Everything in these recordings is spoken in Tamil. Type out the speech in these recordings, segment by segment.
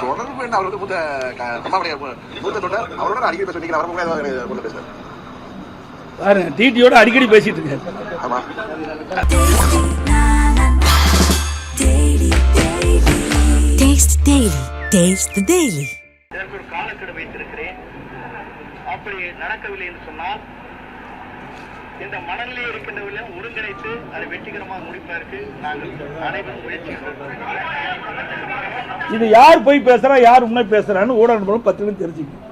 தொடர்பு என்ன? அவர் வந்து மூத்த மூ- மூத்த தொண்டர் அவரோட அடிக்கடி பேசுறீங்க அவர் ஏதாவது கொண்டு பேசுறேன் பாருங்க டிடியோட அடிக்கடி பேசிட்டு இருக்காரு ஆமா. இதற்கு ஒரு காலக்கெடு வைத்திருக்கிறேன். அப்படி நடக்கவில்லை என்று சொன்னால் இந்த மனநிலையில் இருக்கின்றவர்களை ஒருங்கிணைத்து அதை வெற்றிகரமாக முடிப்பதற்கு நாங்கள் அனைவரும் முயற்சிக்கிறோம். இது யார் போய் பேசுறா யார் உண்மை பேசுறான்னு ஊடக நண்பர்களும் பத்திரிகை தெரிஞ்சுக்கணும்.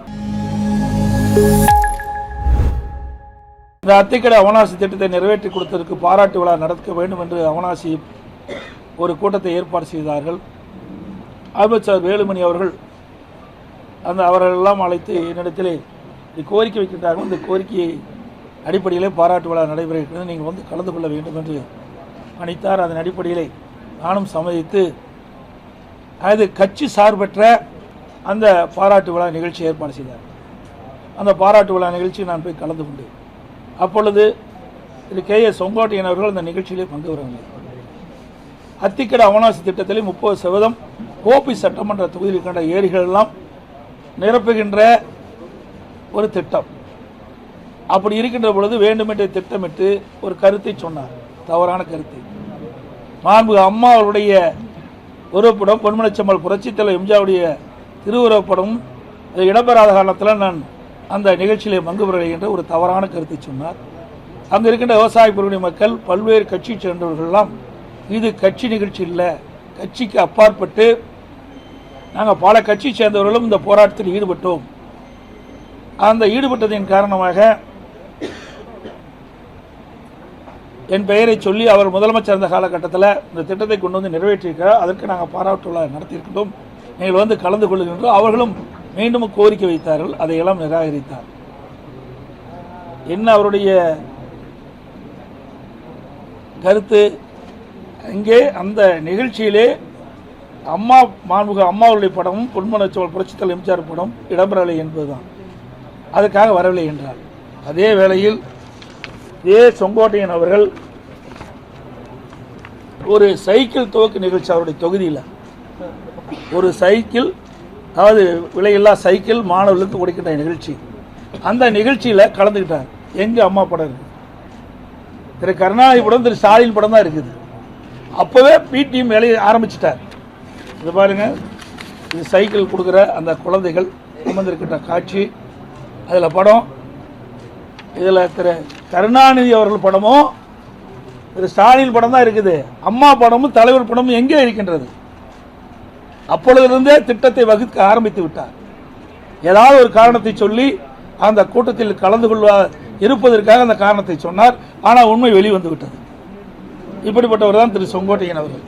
இந்த அத்திக்கடை அவனாசி திட்டத்தை நிறைவேற்றி கொடுத்ததற்கு பாராட்டு விழா நடக்க வேண்டும் என்று அவனாசி ஒரு கூட்டத்தை ஏற்பாடு செய்தார்கள். அமைச்சர் வேலுமணி அவர்கள் அந்த அவர்களெல்லாம் அழைத்து என்னிடத்திலே இது கோரிக்கை வைக்கின்றார்கள். இந்த கோரிக்கையை அடிப்படையிலே பாராட்டு விழா நடைபெறுகிறது. நீங்கள் வந்து கலந்து கொள்ள வேண்டும் என்று பணித்தார் அதன் அடிப்படையிலே நானும் சம்மதித்து அது கட்சி சார்பற்ற அந்த பாராட்டு விழா நிகழ்ச்சி ஏற்பாடு செய்தார். அந்த பாராட்டு விழா நிகழ்ச்சி நான் போய் கலந்து கொண்டேன் அப்பொழுது திரு கே எஸ் செங்கோட்டையன் அவர்கள் அந்த நிகழ்ச்சியிலே பங்கு வருவாங்க அத்திக்கட அவனாசி திட்டத்திலே முப்பது சதவீதம் கோபி சட்டமன்ற தொகுதியில் இருக்கின்ற ஏரிகள் எல்லாம் நிரப்புகின்ற ஒரு திட்டம். அப்படி இருக்கின்ற பொழுது வேண்டுமென்றே திட்டமிட்டு ஒரு கருத்தை சொன்னார். தவறான கருத்தை. மாண்பு அம்மா அவருடைய உருவப்படம் பொன்மனச்சம்மல் புரட்சித் எம்ஜாவுடைய எம்ஜிஆருடைய திருவுருவப்படம் அது இடம்பெறாத காரணத்தில் நான் அந்த நிகழ்ச்சியிலே பங்கு பெறவில்லை என்ற ஒரு தவறான கருத்தை சொன்னார். அங்கே இருக்கின்ற விவசாய பிரிவினை மக்கள் பல்வேறு கட்சியை சேர்ந்தவர்கள்லாம் இது கட்சி நிகழ்ச்சி இல்லை கட்சிக்கு அப்பாற்பட்டு நாங்கள் பல கட்சி சேர்ந்தவர்களும் இந்த போராட்டத்தில் ஈடுபட்டோம். அந்த ஈடுபட்டதின் காரணமாக என் பெயரை சொல்லி அவர் முதலமைச்சர் இருந்த காலகட்டத்தில் இந்த திட்டத்தை கொண்டு வந்து நிறைவேற்றியிருக்கிறார். அதற்கு நாங்கள் பாராட்டு நடத்தியிருக்கிறோம் நீங்கள் வந்து கலந்து கொள்கின்றோம் அவர்களும் மீண்டும் கோரிக்கை வைத்தார்கள். அதையெல்லாம் நிராகரித்தார். என்ன அவருடைய கருத்து? அங்கே அந்த நிகழ்ச்சியிலே அம்மா மாண்புக அம்மாவுடைய படமும் பொன்மனச்சோல் புரட்சித்தல் எம்ஜிஆர் படம் இடம்பெறவில்லை என்பதுதான். அதுக்காக வரவில்லை என்றார். அதே வேளையில் ஏ. செங்கோட்டையன் அவர்கள் ஒரு சைக்கிள் துவக்க நிகழ்ச்சி அவருடைய தொகுதியில். ஒரு சைக்கிள் அதாவது விலையில்லா சைக்கிள் மாணவர்களுக்கு கொடுக்கின்ற நிகழ்ச்சி. அந்த நிகழ்ச்சியில் கலந்துக்கிட்டார். எங்கள் அம்மா படம் இருக்கு. திரு கருணாநிதி படம் திரு ஸ்டாலின் படம் தான் இருக்குது. அப்போவே பிடிஎம் வேலையை ஆரம்பிச்சிட்டார். இது பாருங்க இது சைக்கிள் கொடுக்குற அந்த குழந்தைகள் அமர்ந்திருக்கின்ற காட்சி. அதில் படம் இதில் திரு கருணாநிதி அவர்கள் படமும் திரு ஸ்டாலின் படம் தான் இருக்குது. அம்மா படமும் தலைவர் படமும் எங்கே இருக்கின்றது? அப்பொழுதிலிருந்தே திட்டத்தை வகுக்க ஆரம்பித்து விட்டார். ஏதாவது ஒரு காரணத்தை சொல்லி அந்த கூட்டத்தில் கலந்து கொள்ள இருப்பதற்காக அந்த காரணத்தை சொன்னார். ஆனால் உண்மை வெளிவந்து விட்டது இப்படிப்பட்டவர் தான் திரு செங்கோட்டையன் அவர்கள்.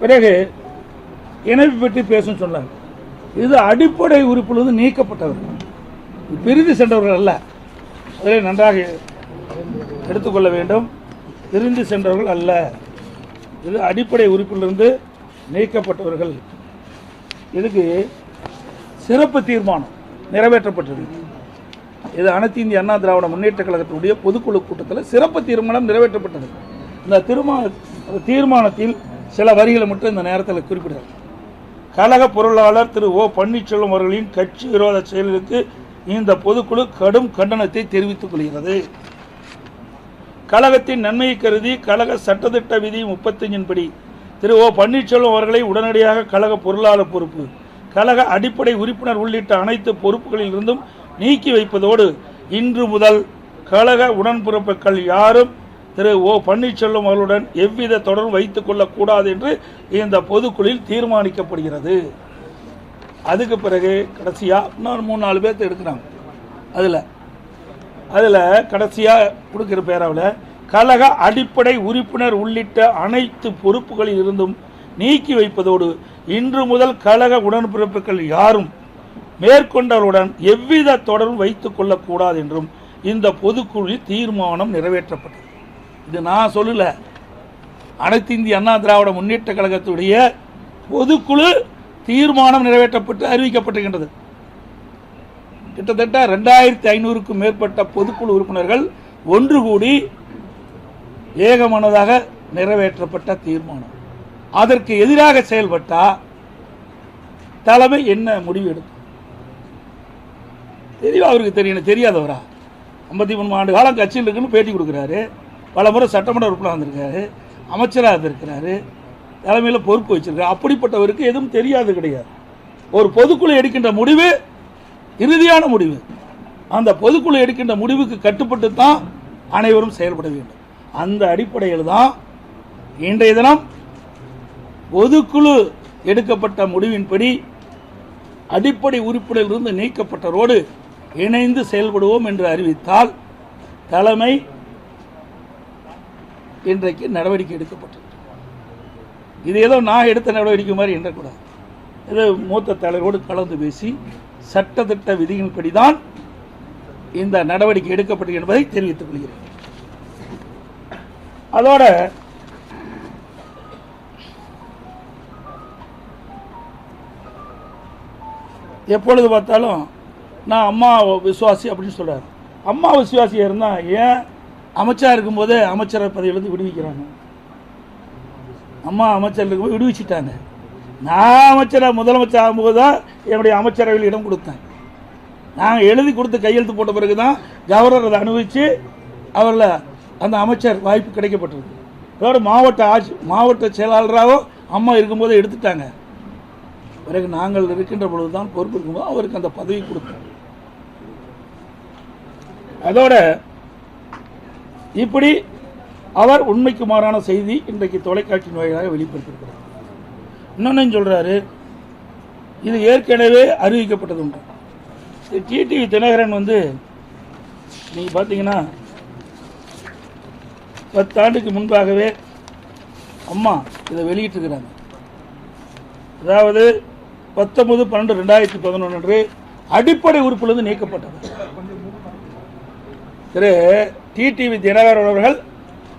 பிறகு இணைப்பு பற்றி பேசும் சொன்னார். இது அடிப்படை உறுப்பிலிருந்து நீக்கப்பட்டவர். பிரிந்து சென்றவர்கள் அல்ல. அதிலே நன்றாக எடுத்துக்கொள்ள வேண்டும். பிரிந்து சென்றவர்கள் அல்ல. இது அடிப்படை உறுப்பிலிருந்து நீக்கப்பட்டவர்கள். இதுக்கு சிறப்பு தீர்மானம் நிறைவேற்றப்பட்டது. இது அனைத்து இந்திய அண்ணா திராவிட முன்னேற்ற கழகத்தினுடைய பொதுக்குழு கூட்டத்தில் சிறப்பு தீர்மானம் நிறைவேற்றப்பட்டது. இந்த தீர்மான அந்த தீர்மானத்தில் சில வரிகளை மட்டும் இந்த நேரத்தில் குறிப்பிடுகிறார் கழக பொருளாளர் திரு ஓ பன்னீர்செல்வம் அவர்களின் கட்சி விரோத செயலுக்கு இந்த பொதுக்குழு கடும் கண்டனத்தை தெரிவித்துக் கொள்கிறது. கழகத்தின் நன்மையை கருதி கழக சட்டத்திட்ட விதி முப்பத்தஞ்சின்படி திரு ஓ பன்னீர்செல்வம் அவர்களை உடனடியாக கழக பொருளாளர் பொறுப்பு கழக அடிப்படை உறுப்பினர் உள்ளிட்ட அனைத்து பொறுப்புகளில் இருந்தும் நீக்கி வைப்பதோடு இன்று முதல் கழக உடன்பிறப்புகள் யாரும் திரு ஓ பன்னீர்செல்வம் அவர்களுடன் எவ்வித தொடர்பு வைத்துக் கொள்ளக்கூடாது என்று இந்த பொதுக்குழுவில் தீர்மானிக்கப்படுகிறது. அதுக்கு பிறகு கடைசியாக இன்னொரு மூணு நாலு பேர்த்த எடுக்கிறாங்க. அதில் அதில் கடைசியாக கொடுக்குற பேராவில் கழக அடிப்படை உறுப்பினர் உள்ளிட்ட அனைத்து பொறுப்புகளில் இருந்தும் நீக்கி வைப்பதோடு இன்று முதல் கழக உடன்பிறப்புகள் யாரும் மேற்கொண்டவருடன் எவ்வித தொடர்பும் வைத்துக் கொள்ளக்கூடாது என்றும் இந்த பொதுக்குழு தீர்மானம் நிறைவேற்றப்பட்டது. இது நான் சொல்லலை. அனைத்து இந்திய அண்ணா திராவிட முன்னேற்ற கழகத்துடைய பொதுக்குழு தீர்மானம் நிறைவேற்றப்பட்டு அறிவிக்கப்பட்டிருக்கின்றது. கிட்டத்தட்ட ரெண்டாயிரத்தி ஐநூறுக்கும் மேற்பட்ட பொதுக்குழு உறுப்பினர்கள் ஒன்று கூடி ஏகமனதாக நிறைவேற்றப்பட்ட தீர்மானம். அதற்கு எதிராக செயல்பட்டால் தலைமை என்ன முடிவு எடுக்கும்? தெரியும் அவருக்கு தெரியணும் தெரியாதவரா? ஐம்பத்தி மூணு ஆண்டு காலம் கட்சியில் இருக்குன்னு பேட்டி கொடுக்குறாரு. பல முறை சட்டமன்ற உறுப்பினர் வந்திருக்காரு அமைச்சராக இருந்திருக்கிறாரு. தலைமையில் பொறுப்பு வச்சிருக்காரு அப்படிப்பட்டவருக்கு எதுவும் தெரியாது கிடையாது. ஒரு பொதுக்குழு எடுக்கின்ற முடிவு இறுதியான முடிவு. அந்த பொதுக்குழு எடுக்கின்ற முடிவுக்கு கட்டுப்பட்டு தான் அனைவரும் செயல்பட வேண்டும். அந்த அடிப்படையில் தான் இன்றைய தினம் பொதுக்குழு எடுக்கப்பட்ட முடிவின்படி அடிப்படை உறுப்பினரிலிருந்து நீக்கப்பட்டரோடு இணைந்து செயல்படுவோம் என்று அறிவித்தால் தலைமை இன்றைக்கு நடவடிக்கை எடுக்கப்பட்டது. இது ஏதோ நான் எடுத்த நடவடிக்கை மாதிரி எண்ணக்கூடாது இது மூத்த தலைவரோடு கலந்து பேசி சட்டத்திட்ட விதியின்படி தான் இந்த நடவடிக்கை எடுக்கப்பட்டது என்பதை தெரிவித்துக் கொள்கிறேன். அதோட எப்பொழுது பார்த்தாலும் நான் அம்மா விசுவாசி அப்படின்னு சொல்றாரு. அம்மா விசுவாசியாக இருந்தால் ஏன் அமைச்சா இருக்கும்போதே அமைச்சர் பதவியிலேருந்து விடுவிக்கிறாங்க? அம்மா அமைச்சர் இருக்கும்போது விடுவிச்சிட்டாங்க. நான் அமைச்சராக முதலமைச்சர் ஆகும்போது தான் என்னுடைய அமைச்சரவையில் இடம் கொடுத்தேன். நாங்கள் எழுதி கொடுத்து கையெழுத்து போட்ட பிறகு தான் கவர்னர் அதை அனுபவித்து அவரில் அந்த அமைச்சர் வாய்ப்பு கிடைக்கப்பட்டது. அதோட மாவட்ட ஆட்சி மாவட்ட செயலாளராகவும் அம்மா இருக்கும்போது எடுத்துட்டாங்க. பிறகு நாங்கள் இருக்கின்ற பொழுது தான் பொறுப்பு இருக்கும்போது அவருக்கு அந்த பதவி கொடுத்தோம். அதோட இப்படி அவர் உண்மைக்கு மாறான செய்தி இன்றைக்கு தொலைக்காட்சியின் வாயிலாக வெளிப்படுத்தியிருக்கிறார். இன்னொன்னு சொல்றாரு? இது ஏற்கனவே அறிவிக்கப்பட்டது உண்டு டிடிவி தினகரன் வந்து நீங்க பார்த்தீங்கன்னா பத்தாண்டுக்கு முன்பாகவே அம்மா இதை வெளியிட்டிருக்கிறாங்க. அதாவது பத்தொன்பது பன்னெண்டு ரெண்டாயிரத்தி பதினொன்று அன்று அடிப்படை உறுப்பிலிருந்து நீக்கப்பட்டது. திரு டிடிவி தினகரன் அவர்கள்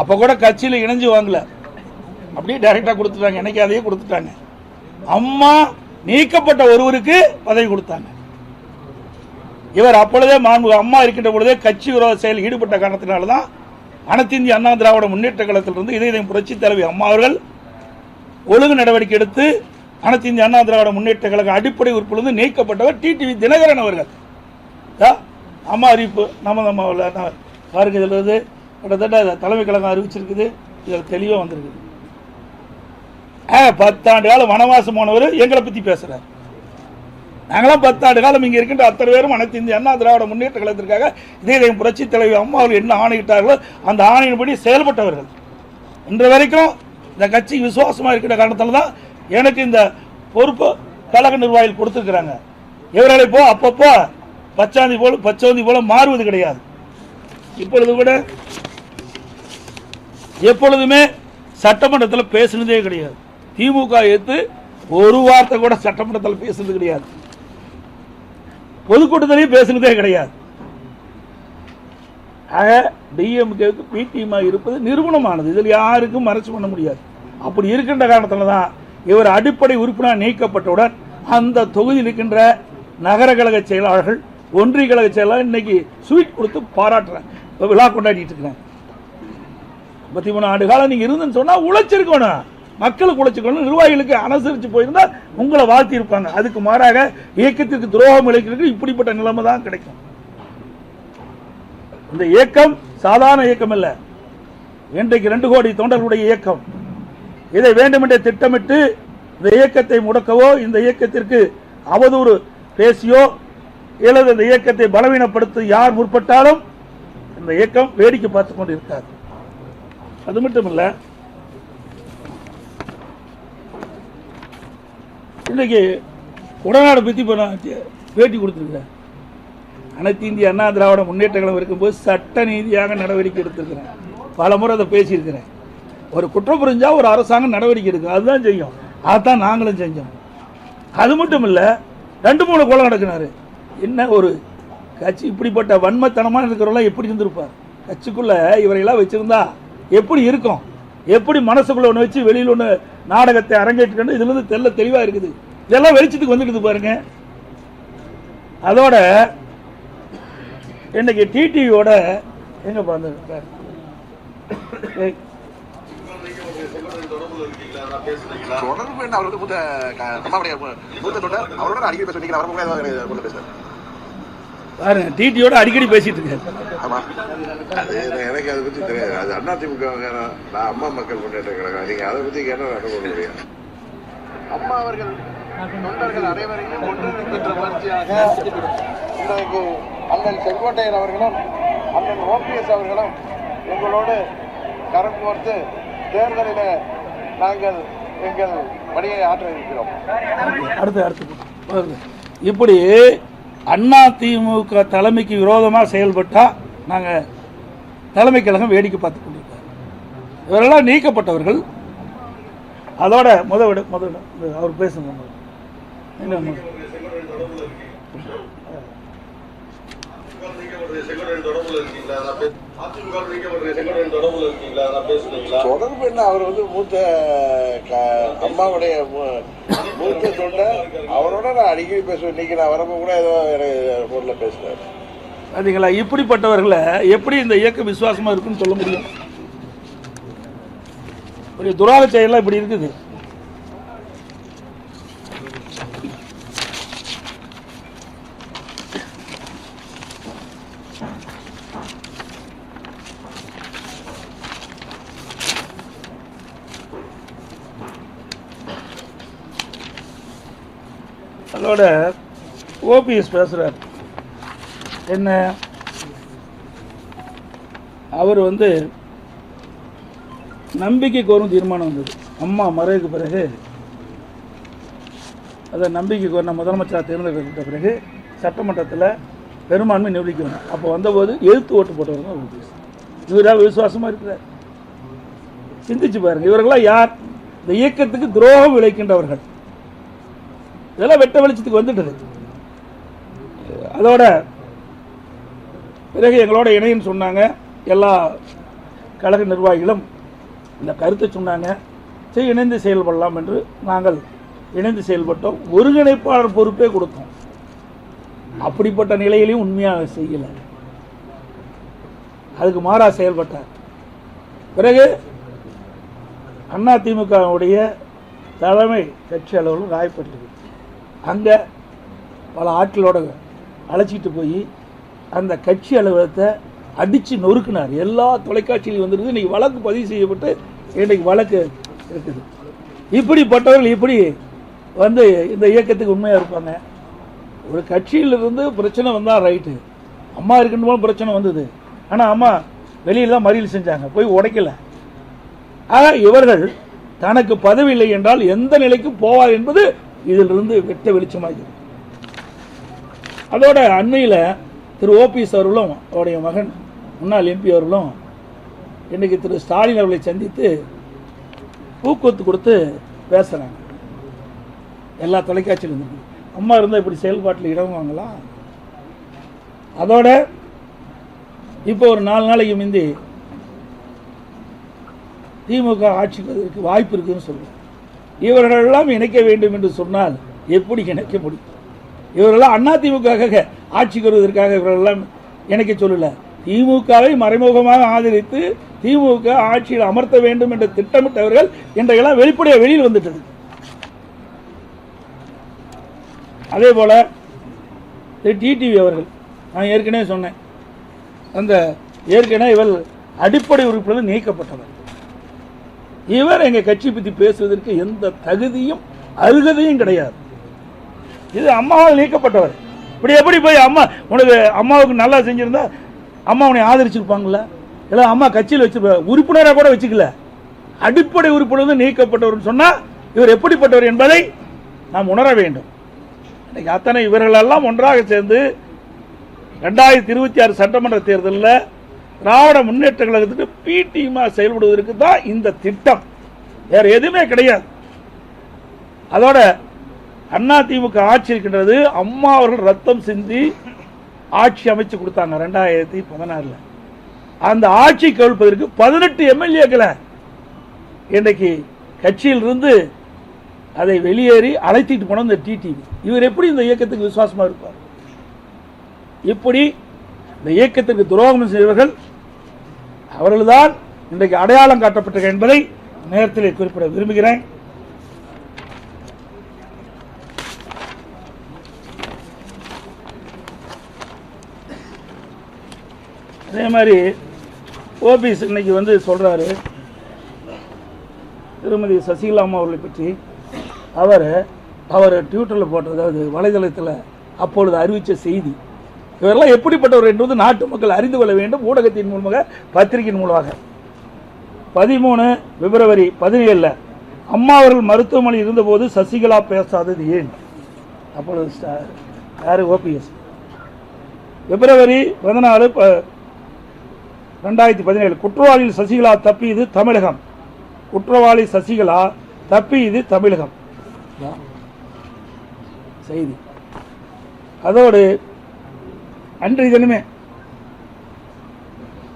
அப்போ கூட கட்சியில் இணைஞ்சு வாங்கல. அப்படியே டைரக்டாக கொடுத்துட்டாங்க. எனக்கு அதையே கொடுத்துட்டாங்க. அம்மா நீக்கப்பட்ட ஒருவருக்கு பதவி கொடுத்தாங்க. இவர் அப்பொழுதே மாண்பு அம்மா இருக்கின்ற பொழுதே கட்சி விரோத செயல் ஈடுபட்ட காரணத்தினால தான் அனைத்திந்திய அண்ணா திராவிட முன்னேற்ற கழகத்திலிருந்து இதய புரட்சி தலைவி அம்மா அவர்கள் ஒழுங்கு நடவடிக்கை எடுத்து அனைத்திந்திய அண்ணா திராவிட முன்னேற்ற கழக அடிப்படை உறுப்பிலிருந்து நீக்கப்பட்டவர் டிடிவி தினகரன் அவர்கள். அம்மா அறிவிப்பு. நம்ம நம்ம பாருங்க இதில் இருந்து கிட்டத்தட்ட தலைமை கழகம் அறிவிச்சிருக்குது. இதில் தெளிவாக வந்திருக்குது. ஆ பத்தாண்டு காலம் வனவாசம் போனவர் எங்களை பற்றி பேசுகிறார் நாங்களாம் பத்தாண்டு காலம் இங்கே இருக்கின்ற அத்தனை பேரும் அனைத்து இந்திய அண்ணா திராவிட முன்னேற்ற கழகத்திற்காக இதே புரட்சி தலைவி அம்மா அவர்கள் என்ன ஆணையிட்டார்களோ அந்த ஆணையின்படி செயல்பட்டவர்கள். இன்று வரைக்கும் இந்த கட்சி விசுவாசமாக இருக்கிற காரணத்தில் தான் எனக்கு இந்த பொறுப்பு கழக நிர்வாகிகள் கொடுத்துருக்குறாங்க. இவர்களை போ அப்பப்போ பச்சாந்தி போல பச்சோந்தி போல மாறுவது கிடையாது. இப்பொழுது கூட எப்பொழுதுமே சட்டமன்றத்தில் பேசுனதே கிடையாது. திமுக எடுத்து ஒரு வார்த்தை கூட சட்டமன்றத்தில் பேசுனது கிடையாது. பொதுக்கூட்டத்திலையும் பேசுனதே கிடையாது. ஆக டிஎம்கேவுக்கு பிடிஎம்ஐ இருப்பது நிறுவனமானது. இதில் யாருக்கும் மறைச்சு பண்ண முடியாது. அப்படி இருக்கின்ற காரணத்தில் தான் இவர் அடிப்படை உறுப்பினர் நீக்கப்பட்டவுடன் அந்த தொகுதியில் இருக்கின்ற நகர கழக செயலாளர்கள் ஒன்றிய கழக செயலாளர் இன்னைக்கு ஸ்வீட் கொடுத்து பாராட்டுறாங்க. விழா கொண்டாடிட்டு இருக்கிறாங்க. முப்பத்தி மூணு ஆண்டு காலம் நீங்க இருந்துன்னு சொன்னா உழைச்சிருக்கணும். மக்களுக்கு உழைச்சிக்கணும். நிர்வாகிகளுக்கு அனுசரிச்சு போயிருந்தா உங்களை வாழ்த்தி இருப்பாங்க. அதுக்கு மாறாக இயக்கத்திற்கு துரோகம் இழைக்கிறதுக்கு இப்படிப்பட்ட நிலைமை தான் கிடைக்கும். இந்த இயக்கம் சாதாரண இயக்கம் இல்ல. இன்றைக்கு ரெண்டு கோடி தொண்டர்களுடைய இயக்கம். இதை வேண்டுமென்றே திட்டமிட்டு இந்த இயக்கத்தை முடக்கவோ இந்த இயக்கத்திற்கு அவதூறு பேசியோ அல்லது இந்த இயக்கத்தை பலவீனப்படுத்த யார் முற்பட்டாலும் இந்த இயக்கம் வேடிக்கை பார்த்து கொண்டு இருக்காது அது மட்டும் இல்லை இன்றைக்கு உடனாடு பற்றி இப்போ நான் பேட்டி கொடுத்துருக்கிறேன் அனைத்து இந்திய அண்ணா திராவிட முன்னேற்ற கழகம் இருக்கும்போது சட்ட நீதியாக நடவடிக்கை எடுத்திருக்கிறேன். பல முறை அதை பேசியிருக்கிறேன். ஒரு குற்றம் புரிஞ்சால் ஒரு அரசாங்கம் நடவடிக்கை எடுக்கும். அதுதான் செய்யும். அதுதான் நாங்களும் செஞ்சோம். அது மட்டும் இல்லை ரெண்டு மூணு கோலம் நடக்கினாரு. என்ன ஒரு கட்சி இப்படிப்பட்ட வன்மத்தனமாக இருக்கிறவங்களாம் எப்படி இருந்திருப்பார்? கட்சிக்குள்ளே இவரையெல்லாம் வச்சுருந்தா எப்படி இருக்கும்? எப்படி மனசுக்குள்ள ஒன்று வச்சு வெளியில் ஒன்று நாடகத்தை அரங்கேற்றுக்கணும் இதுலேருந்து தெல்ல தெளிவாக இருக்குது. இதெல்லாம் வெளிச்சத்துக்கு வந்துடுது பாருங்க. அதோட இன்னைக்கு டிடிவியோட எங்க வந்து தொடர்பு என்ன? மூத்த மூத்த தொண்டர் அவரோட அடிக்கடி பேச நீங்க அவரை பாருங்க டிடியோட அடிக்கடி பேசிட்டு இருக்காரு. அது எனக்கு அதை பத்தி தெரியாது. அது அண்ணா திமுக நான் அம்மா மக்கள் முன்னேற்ற கழகம் நீங்க அதை பத்தி கேட்டா நடக்க முடியும். அம்மா அவர்கள் தொண்டர்கள் அனைவரையும் ஒன்றிணைக்கின்ற முயற்சியாக இன்றைக்கு அண்ணன் செங்கோட்டையன் அவர்களும் அண்ணன் ஓபிஎஸ் அவர்களும் எங்களோடு கரம் கோர்த்து தேர்தலில் நாங்கள் எங்கள் பணியை ஆற்ற இருக்கிறோம். அடுத்து அடுத்து. இப்படி அண்ணா திமுக தலைமைக்கு விரோதமாக செயல்பட்டா நாங்கள் தலைமை கழகம் வேடிக்கை பார்த்து கொண்டிருக்கோம் இவரெல்லாம் நீக்கப்பட்டவர்கள். அதோட முதல் முதல் அவர் பேசணும் என்ன தொடர்பு என்ன? அவர் வந்து மூத்த அம்மாவுடைய மூத்த தொண்டர். அவரோட நான் அடிக்கடி பேசுவேன். இன்னைக்கு நான் வரப்போ கூட ஏதோ எனக்கு போன்ல பேசினார் பார்த்தீங்களா இப்படிப்பட்டவர்களை எப்படி இந்த இயக்கம் விசுவாசமா இருக்குன்னு சொல்ல முடியும்? ஒரு துராக செயலாம் இப்படி இருக்குது. அதோட ஓபிஎஸ் பேசுறார். என்ன? அவர் வந்து நம்பிக்கை கோரும் தீர்மானம் வந்தது. அம்மா மறைவுக்கு பிறகு அதை நம்பிக்கை கோரின முதலமைச்சராக தேர்ந்தெடுக்கப்பட்ட பிறகு சட்டமன்றத்தில் பெரும்பான்மை நிரூபிக்கணும் அப்போ வந்தபோது எழுத்து ஓட்டு போட்டவர் தான் ஓபிஎஸ். இவராக விசுவாசமாக இருக்கிறார். சிந்திச்சு பாருங்க இவர்களாம் யார்? இந்த இயக்கத்துக்கு துரோகம் விளைக்கின்றவர்கள். இதெல்லாம் வெட்ட வெளிச்சத்துக்கு வந்துட்டது. அதோட பிறகு எங்களோட இணைன்னு சொன்னாங்க. எல்லா கழக நிர்வாகிகளும் இந்த கருத்தை சொன்னாங்க. சரி இணைந்து செயல்படலாம் என்று நாங்கள் இணைந்து செயல்பட்டோம். ஒருங்கிணைப்பாளர் பொறுப்பே கொடுத்தோம். அப்படிப்பட்ட நிலையிலையும் உண்மையாக செய்யலை. அதுக்கு மாறா செயல்பட்டார். பிறகு அண்ணா திமுகவுடைய தலைமை கட்சி அலுவலகம் ராயப்பட்டிருக்கு அங்கே பல ஆட்களோட அழைச்சிக்கிட்டு போய் அந்த கட்சி அலுவலகத்தை அடித்து நொறுக்குனார். எல்லா தொலைக்காட்சியிலையும் வந்துருது. இன்னைக்கு வழக்கு பதிவு செய்யப்பட்டு இன்றைக்கு வழக்கு இருக்குது. இப்படிப்பட்டவர்கள் இப்படி வந்து இந்த இயக்கத்துக்கு உண்மையாக இருப்பாங்க. ஒரு கட்சியிலிருந்து பிரச்சனை வந்தால் ரைட்டு அம்மா இருக்குன்னு போல பிரச்சனை வந்தது. ஆனால் அம்மா வெளியில் தான் மறியல் செஞ்சாங்க. போய் உடைக்கல. ஆக இவர்கள் தனக்கு பதவி இல்லை என்றால் எந்த நிலைக்கு போவார் என்பது இதிலிருந்து வெட்ட வெளிச்சமாகிறது அதோட அண்மையில் திரு ஓபிஎஸ் அவர்களும் அவருடைய மகன் முன்னாள் எம்பி அவர்களும் இன்றைக்கு திரு ஸ்டாலின் அவர்களை சந்தித்து ஊக்குவத்து கொடுத்து பேசுகிறாங்க எல்லா தொலைக்காட்சியிலும் இருந்து அம்மா இருந்தால் இப்படி செயல்பாட்டில் இடங்குவாங்களா அதோட இப்போ ஒரு நாலு நாளைக்கு முந்தி திமுக ஆட்சிக்கு வாய்ப்பு இருக்குன்னு சொல்லுவோம் இவர்களெல்லாம் இணைக்க வேண்டும் என்று சொன்னால் எப்படி இணைக்க முடியும்? இவரெல்லாம் அண்ணா திமுக ஆட்சிக்கு வருவதற்காக இவரெல்லாம் இணைக்க சொல்லல. திமுகவை மறைமுகமாக ஆதரித்து திமுக ஆட்சியில் அமர்த்த வேண்டும் என்று திட்டமிட்டவர்கள் இன்றையெல்லாம் வெளிப்படையாக வெளியில் வந்துட்டது. அதே போல டிடிவி அவர்கள் நான் ஏற்கனவே சொன்னேன். அந்த ஏற்கனவே இவள் அடிப்படை உறுப்பினர் நீக்கப்பட்டவர் இவர் எங்க கட்சி பத்தி பேசுவதற்கு எந்த தகுதியும் அருகதையும் கிடையாது. இது அம்மாவால் நீக்கப்பட்டவர். இப்படி எப்படி போய் அம்மா உனக்கு அம்மாவுக்கு நல்லா செஞ்சிருந்தா அம்மா உன்னை ஆதரிச்சிருப்பாங்கல்ல இல்லை அம்மா கட்சியில் வச்சு உறுப்பினராக கூட வச்சுக்கல. அடிப்படை உறுப்பினர் நீக்கப்பட்டவர்னு சொன்னால் இவர் எப்படிப்பட்டவர் என்பதை நாம் உணர வேண்டும். இன்னைக்கு அத்தனை இவர்களெல்லாம் ஒன்றாக சேர்ந்து ரெண்டாயிரத்தி இருபத்தி ஆறு சட்டமன்ற தேர்தலில் திராவிட முன்னேற்ற கழகத்துக்கு பிடிமா செயல்படுவதற்கு தான் இந்த திட்டம். வேற எதுவுமே கிடையாது. அதோட அண்ணா திமுக ஆட்சி இருக்கின்றது. அம்மா அவர்கள் ரத்தம் சிந்தி ஆட்சி அமைச்சு கொடுத்தாங்க ரெண்டாயிரத்தி பதினாறுல. அந்த ஆட்சி கவிழ்ப்பதற்கு பதினெட்டு எம்எல்ஏக்களை இன்றைக்கு கட்சியிலிருந்து அதை வெளியேறி அழைத்திட்டு போன இந்த டிடிவி இவர் எப்படி இந்த இயக்கத்துக்கு விசுவாசமா இருப்பார்? இப்படி இந்த இயக்கத்திற்கு துரோகம் செய்தவர்கள் அவர்கள்தான் இன்றைக்கு அடையாளம் காட்டப்பட்டது என்பதை நேரத்தில் குறிப்பிட விரும்புகிறேன். அதே மாதிரி ஓபிஎஸ் இன்னைக்கு வந்து சொல்றாரு திருமதி சசிகலா அம்மா அவர்களை பற்றி. அவர் அவர் ட்விட்டரில் போட்டது அதாவது வலைதளத்தில் அப்பொழுது அறிவித்த செய்தி இவரெல்லாம் எப்படிப்பட்டவர் என்பது நாட்டு மக்கள் அறிந்து கொள்ள வேண்டும் ஊடகத்தின் மூலமாக பத்திரிகையின் மூலமாக. பதிமூணு பிப்ரவரி பதினேழில் அம்மா அவர்கள் மருத்துவமனை இருந்தபோது சசிகலா பேசாதது ஏன்? அப்பொழுது யார்? ஓபிஎஸ். பிப்ரவரி பதினாலு ப ரெண்டாயிரத்தி பதினேழு. குற்றவாளியில் சசிகலா தப்பியது தமிழகம். குற்றவாளி சசிகலா தப்பியது தமிழகம். செய்தி. அதோடு அன்றைய தினமே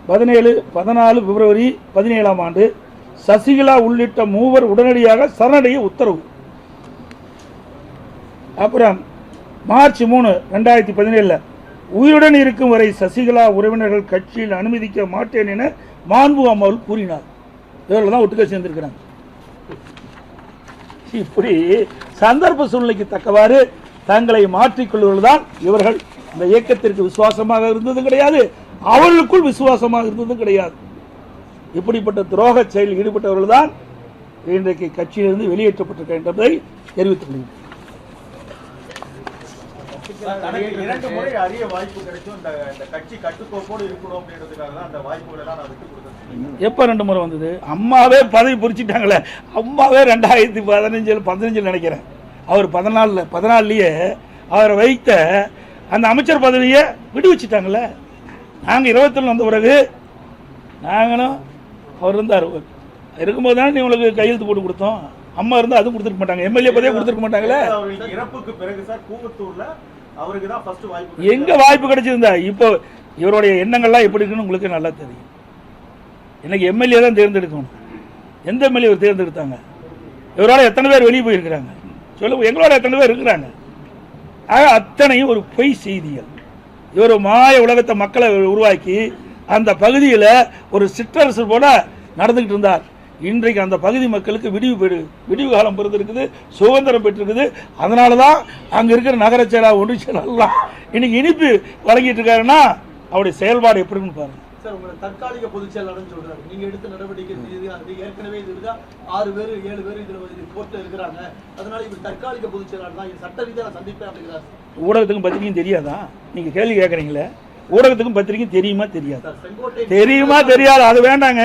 பதினேழு பதினாலு பிப்ரவரி பதினேழாம் ஆண்டு சசிகலா உள்ளிட்ட மூவர் உடனடியாக சரணடைய உத்தரவு. அப்புறம் மார்ச் மூணு ரெண்டாயிரத்தி பதினேழில் உயிருடன் இருக்கும் வரை சசிகலா உறவினர்கள் கட்சியில் அனுமதிக்க மாட்டேன் என மாண்பு அம்மாள் கூறினார். இவர்கள் தான் ஒட்டுக்க சேர்ந்திருக்கிறாங்க. இப்படி சந்தர்ப்ப சூழ்நிலைக்கு தக்கவாறு தங்களை மாற்றிக்கொள்வதுதான் இவர்கள் இந்த இயக்கத்திற்கு விசுவாசமாக இருந்ததும் கிடையாது அவர்களுக்குள் விசுவாசமாக இருந்ததும் கிடையாது. இப்படிப்பட்ட துரோக செயலில் ஈடுபட்டவர்கள் தான் இன்றைக்கு கட்சியிலிருந்து வெளியேற்றப்பட்டிருக்க என்பதை தெரிவித்துக் கொள்கிறேன். தனக்கு இரண்டு முறை அறிய வாய்ப்பு கிடைக்கும் இந்த இந்த கட்சி கட்டுக்கோப்போடு இருக்கணும் அப்படின்றதுக்காக தான் அந்த வாய்ப்புகளை எல்லாம் நான் விட்டு கொடுத்தேன். எப்போ ரெண்டு முறை வந்தது? அம்மாவே பதவி பிடிச்சிட்டாங்களே அம்மாவே ரெண்டாயிரத்தி பதினஞ்சில் பதினஞ்சில் நினைக்கிறேன். அவர் பதினாலில் பதினாலுலேயே அவரை வைத்த அந்த அமைச்சர் பதவியை விடுவிச்சிட்டாங்களே நாங்கள் இருபத்தொன்று வந்த பிறகு நாங்களும் அவர் இருந்தார். இருக்கும்போது தானே உங்களுக்கு கையெழுத்து போட்டு கொடுத்தோம். அம்மா இருந்தால் அதுவும் கொடுத்துருக்க மாட்டாங்க. எம்எல்ஏ பதவியே கொடுத்துருக்க மாட்டாங்களே. இறப்புக்கு பிறகு சார் கூவத்தூர்ல அவருக்கு தான் ஃபர்ஸ்ட் வாய்ப்பு எங்க வாய்ப்பு கிடைச்சிருந்தா? இப்போ இவருடைய எண்ணங்கள்லாம் எப்படி இருக்குன்னு உங்களுக்கு நல்லா தெரியும். இன்னைக்கு எம்எல்ஏ தான் தேர்ந்தெடுக்கணும். எந்த எம்எல்ஏ தேர்ந்தெடுத்தாங்க? இவரோட எத்தனை பேர் வெளியே போயிருக்கிறாங்க? சொல்லுங்க எங்களோட எத்தனை பேர் இருக்கிறாங்க? ஆக அத்தனையும் ஒரு பொய் செய்திகள். இவர் மாய உலகத்தை மக்களை உருவாக்கி அந்த பகுதியில் ஒரு சிற்றரசு போல நடந்துக்கிட்டு இருந்தார். இன்றைக்கு அந்த பகுதி மக்களுக்கு விடிவு பெறு விடிவு காலம் பிறந்திருக்குது சுதந்திரம் பெற்றிருக்குது. அதனால தான் அங்கே இருக்கிற நகர செயலாளர் ஒன்றிய செயலாளர்லாம் இன்னைக்கு இனிப்பு வழங்கிட்டு இருக்காருன்னா அவருடைய செயல்பாடு எப்படின்னு பாருங்கள் சார் உங்களை தற்காலிக பொதுச் செயலாளர்னு சொல்றாங்க நீங்க எடுத்த நடவடிக்கை இது அது ஏற்கனவே இதுல ஆறு பேர் ஏழு பேர் இதுல இது கோர்ட்ல இருக்கிறாங்க. அதனால இவர் தற்காலிக பொதுச் செயலாளர் தான். இது சட்ட ரீதியா நான் சந்திப்பேன் அப்படிங்கிறார். ஊடகத்துக்கும் பத்திரிக்கையும் தெரியாதா? நீங்க கேள்வி கேட்குறீங்களே? ஊடகத்துக்கும் பத்திரிக்கையும் தெரியுமா தெரியாது? தெரியுமா தெரியாது. அது வேண்டாங்க.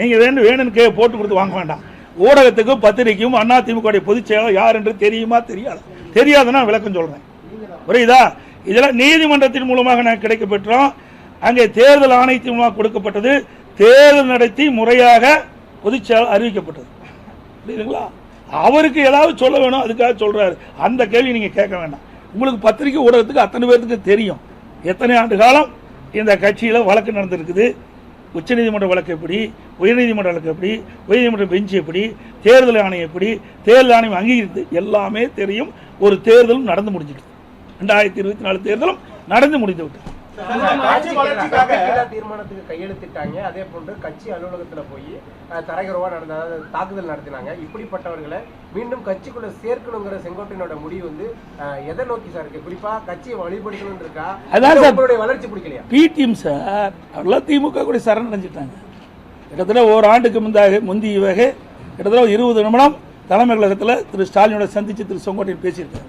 நீங்க வேணும் வேணும்னு கே போட்டு கொடுத்து வாங்க வேண்டாம். ஊடகத்துக்கும் பத்திரிக்கையும் அண்ணா திமுக பொதுச் செயலாளர் யார் என்று தெரியுமா தெரியாது? தெரியாதுன்னா விளக்கம் சொல்றேன். புரியுதா? இதெல்லாம் நீதிமன்றத்தின் மூலமாக நான் கிடைக்க பெற்றோம் அங்கே தேர்தல் ஆணையத்தின் மூலமாக கொடுக்கப்பட்டது. தேர்தல் நடத்தி முறையாக பொதுச் அறிவிக்கப்பட்டது. புரியுதுங்களா? அவருக்கு ஏதாவது சொல்ல வேணும் அதுக்காக சொல்றாரு. அந்த கேள்வி நீங்க கேட்க வேண்டாம். உங்களுக்கு பத்திரிக்கை ஊடகத்துக்கு அத்தனை பேருக்கு தெரியும். எத்தனை ஆண்டு காலம் இந்த கட்சியில வழக்கு நடந்திருக்குது? உச்சநீதிமன்ற வழக்கு எப்படி? உயர்நீதிமன்ற வழக்கு எப்படி? உயர்நீதிமன்ற பெஞ்ச் எப்படி? தேர்தல் ஆணையம் எப்படி? தேர்தல் ஆணையம் அங்கீகரித்து எல்லாமே தெரியும். ஒரு தேர்தலும் நடந்து முடிஞ்சிட்டு ரெண்டாயிரத்தி இருபத்தி நாலு தேர்தலும் நடந்து முடிந்து விட்டது. தீர்மானத்துக்கு கையெழுத்திட்டாங்க. அதே போன்று கட்சி அலுவலகத்துல போய் அஹ், தரகுறவா நடந்த தாக்குதல் நடத்தினாங்க. இப்படிப்பட்டவர்களை மீண்டும் கட்சிக்குள்ள சேர்க்கணுங்கிற செங்கோட்டையனோட முடிவு வந்து எதை நோக்கி சார் இருக்கு? குறிப்பா கட்சியை வழிபடுத்தணும் இருக்கா? அதான் வளர்ச்சி பிடிக்கலையா? பி டீம் சார் அவெல்லாம் திமுக கூட சரண் அடைஞ்சிட்டாங்க. கிட்டத்தட்ட ஓராண்டுக்கு முந்தாக முந்தியவாக கிட்டத்தட்ட ஒரு இருபது நிமிடம் தலைமை கழகத்தில் திரு ஸ்டாலினோட சந்திச்சு திரு செங்கோட்டையன் பேசியிருக்காரு.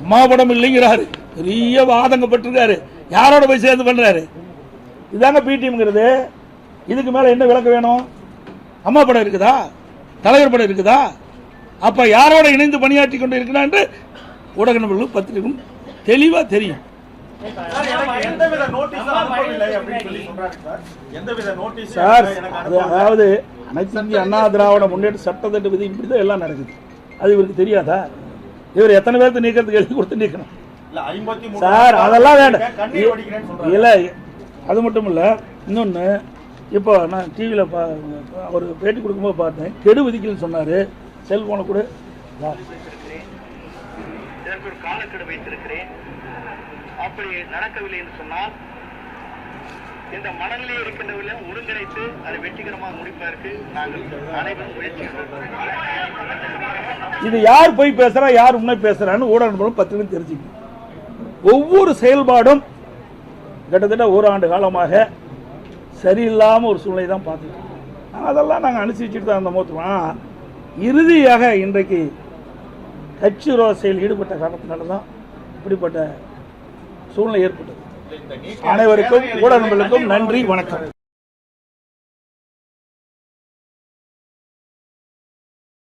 அம்மா படம் இல்லைங்கிறாரு. பெரிய வாதங்கப்பட்டிருக்காரு யாரோட போய் சேர்ந்து பண்றாரு? இதாங்க பிடிஎம்ங்கிறது. இதுக்கு மேல என்ன விளக்க வேணும்? அம்மா படம் இருக்குதா? தலைவர் படம் இருக்குதா? அப்ப யாரோட இணைந்து பணியாற்றி கொண்டு இருக்கிறான் ஊடக நபர்களும் பத்திரிகைகளும் தெளிவா தெரியும். Sir, sir. அது அதாவது அனைத்து இந்திய அண்ணா திராவிட முன்னேற்ற சட்டத்திட்ட விதி இப்படி தான் எல்லாம் நடக்குது. அது இவருக்கு தெரியாதா? இவர் எத்தனை பேர்த்து நீக்கிறதுக்கு எழுதி கொடுத்து நீக்கணும்? இல்ல, 53 சார் அதெல்லாம் வேண்டாம். இல்லை அது மட்டும் இல்லை இன்னொன்று இப்போ நான் டிவியில் பா அவர் பேட்டி கொடுக்கும்போது பார்த்தேன். கெடு விதிக்கலன்னு சொன்னார். செல்ஃபோனை கூட. காலக்கெடு வைத்திருக்கிறேன். அப்படி நடக்கவில்லை என்று சொன்னால் இந்த மனநிலை இருக்கின்றவர்களை ஒருங்கிணைத்து அதை வெற்றிகரமாக முடிப்பதற்கு நாங்கள் அனைவரும் முயற்சி இது யார் போய் பேசுறா யார் உண்மை பேசுறான்னு ஊடக நண்பர்களும் பத்திரிகை தெரிஞ்சுக்கணும் ஒவ்வொரு செயல்பாடும் கிட்டத்தட்ட ஓராண்டு காலமாக சரியில்லாமல் ஒரு சூழ்நிலை தான் பார்த்துட்டு அதெல்லாம் நாங்கள் அனுசரிச்சுட்டு தான் அந்த மோத்துவோம் இறுதியாக இன்றைக்கு கட்சி ரோசையில் ஈடுபட்ட காரணத்தினால தான் இப்படிப்பட்ட சூழ்நிலை ஏற்பட்டது. அனைவருக்கும் ஊடகங்களுக்கும் நன்றி வணக்கம்.